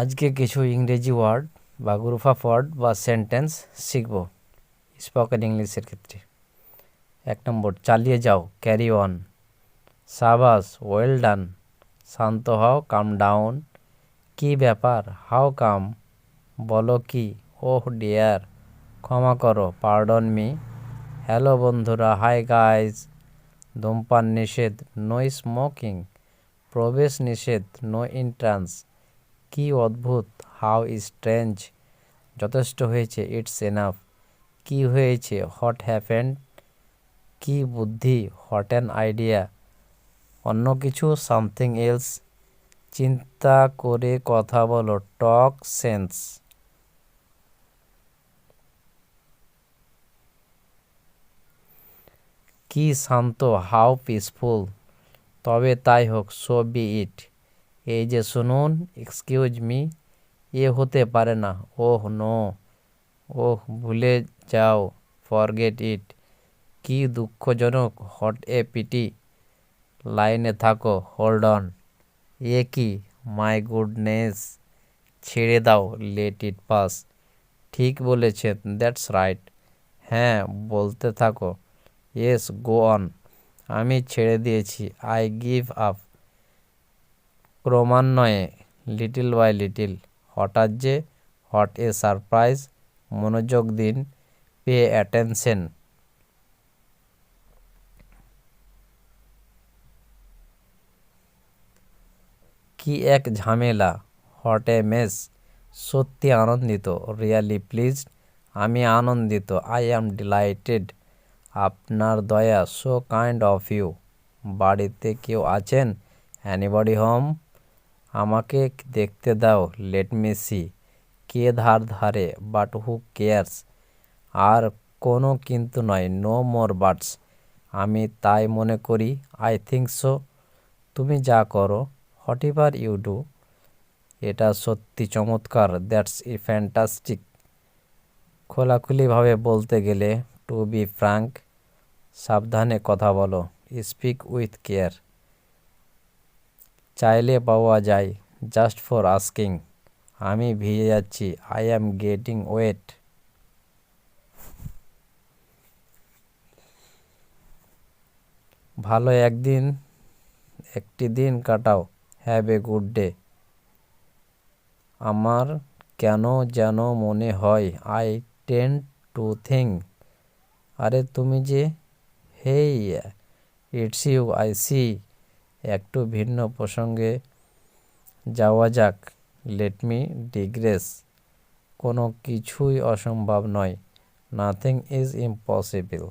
আজকে কিছু ইংরেজি ওয়ার্ড বা গ্রুপ অফ ওয়ার্ড বা সেন্টেন্স শিখব স্পোকেন ইংলিশের ক্ষেত্রে। এক নম্বর, চালিয়ে যাও, ক্যারি অন। সাবাস, ওয়েল ডান। শান্ত হও, কাম ডাউন। কি ব্যাপার? How come? বলো কি? ওহ ডিয়ার, ক্ষমা করো, পার্ডন মি। হ্যালো বন্ধুরা, হাই গাইজ ধূমপান নিষেধ, নো স্মোকিং। প্রবেশ নিষেধ, নো এন্ট্রান্স। কি অদ্ভুত, হাউ স্ট্রেঞ্জ, যথেষ্ট হয়েছে, ইটস এনাফ। কি হয়েছে হট হ্যাপেন্ড? কি বুদ্ধি হট অ্যান আইডিয়া? অন্য কিছু, সামথিং এলস। চিন্তা করে কথা বলো, টক সেন্স। কি শান্ত, হাউ পিসফুল। তবে তাই হোক, সো বি ইট। এই যে শুনুন এক্সকিউজ মি এ হতে পারে না। ওহ নো ওহ, ভুলে যাও ফরগেট ইট কি দুঃখজনক হট এ পিটি লাইনে থাকো হোল্ড অন এ কি? মাই গুডনেস ছেড়ে দাও লেট ইট পাস ঠিক বলেছেন দ্যাটস রাইট হ্যাঁ বলতে থাকো। ইয়েস গো অন আমি ছেড়ে দিয়েছি আই গিভ আপ ক্রমান্বয়ে লিটিল বাই লিটিল, হঠাৎ যে হট এ সারপ্রাইজ মনোযোগ দিন, পে অ্যাটেনশন। কি এক ঝামেলা হট এ মেস, সত্যি আনন্দিত, রিয়ালি প্লিজ আমি আনন্দিত, আই অ্যাম ডিলাইটেড, আপনার দয়া, সো কাইন্ড অফ ইউ, বাড়িতে কেউ আছেন? Anybody home? আমাকে দেখতে দাও লেট মি সি কে ধার ধারে বাট হু কেয়ার্স আর কোনো কিন্তু নয় নো মোর বাটস আমি তাই মনে করি আই থিঙ্ক সো তুমি যা করো হোয়াট এভার ইউ ডু এটা সত্যি চমৎকার দ্যাটস ই ফ্যান্টাস্টিক খোলাখুলিভাবে বলতে গেলে টু বি ফ্রাঙ্ক সাবধানে কথা বলো স্পিক উইথ কেয়ার চাইলে পাওয়া যায়। জাস্ট ফর আস্কিং আমি ভিজে যাচ্ছি। আই অ্যাম গেটিং ওয়েট ভালো একদিন, একটি দিন কাটাও। হ্যাভ এ গুড ডে আমার কেন যেন মনে হয় আই টেন টু থিঙ্ক আরে তুমি যে hey it's you I see একটু ভিন্ন প্রসঙ্গে যাওয়া যাক। লেট মি ডিগ্রেস কোনো কিছুই অসম্ভব নয়। Nothing is impossible